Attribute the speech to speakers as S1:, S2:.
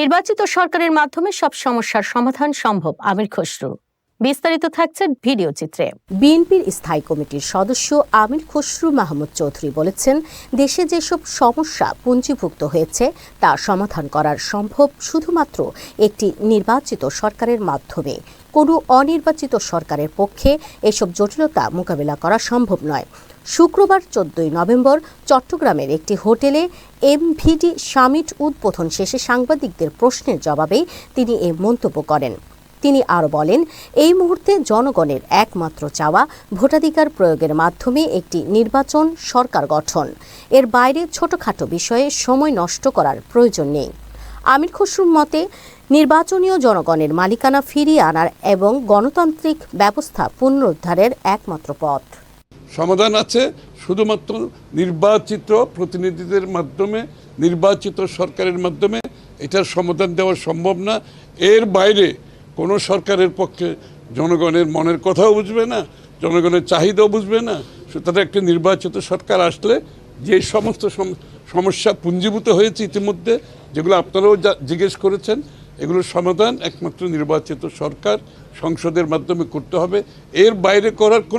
S1: নির্বাচিত সরকারের মাধ্যমে সব সমস্যার সমাধান সম্ভব আমির খসরু বিস্তারিত থাকছে ভিডিও চিত্রে বিএনপির স্থায়ী কমিটির সদস্য আমির খসরু মাহমুদ চৌধুরী বলেছেন দেশে যেসব সমস্যা পুঞ্জিভুক্ত হয়েছে তা সমাধান করার সম্ভব শুধুমাত্র একটি নির্বাচিত সরকারের মাধ্যমে কোনো অনির্বাচিত সরকারের পক্ষে এসব জটিলতা মোকাবিলা করা সম্ভব নয় শুক্রবার চোদ্দই নভেম্বর চট্টগ্রামের একটি হোটেলে এমভিডি সামিট উদ্বোধন শেষে সাংবাদিকদের প্রশ্নের জবাবে তিনি এ মন্তব্য করেন তিনি আরও বলেন এই মুহূর্তে জনগণের একমাত্র চাওয়া ভোটাধিকার প্রয়োগের মাধ্যমে একটি নির্বাচন সরকার গঠন এর বাইরে ছোটখাটো বিষয়ে সময় নষ্ট করার প্রয়োজন নেই আমির খসরুর মতে নির্বাচনীয় জনগণের মালিকানা ফিরিয়ে আনার এবং গণতান্ত্রিক ব্যবস্থা পুনরুদ্ধারের একমাত্র পথ
S2: সমাধান আছে শুধুমাত্র নির্বাচিত প্রতিনিধিদের মাধ্যমে নির্বাচিত সরকারের মাধ্যমে এটার সমাধান দেওয়া সম্ভব না এর বাইরে কোনো সরকারের পক্ষে জনগণের মনের কথাও বুঝবে না জনগণের চাহিদাও বুঝবে না সুতরাং একটা নির্বাচিত সরকার আসলে যে সমস্ত সমস্যা পুঞ্জীভূত হয়েছে ইতিমধ্যে যেগুলো আপনারাও জিজ্ঞেস করেছেন এগুলোর সমাধান একমাত্র নির্বাচিত সরকার সংসদের মাধ্যমে করতে হবে এর বাইরে করার কোনো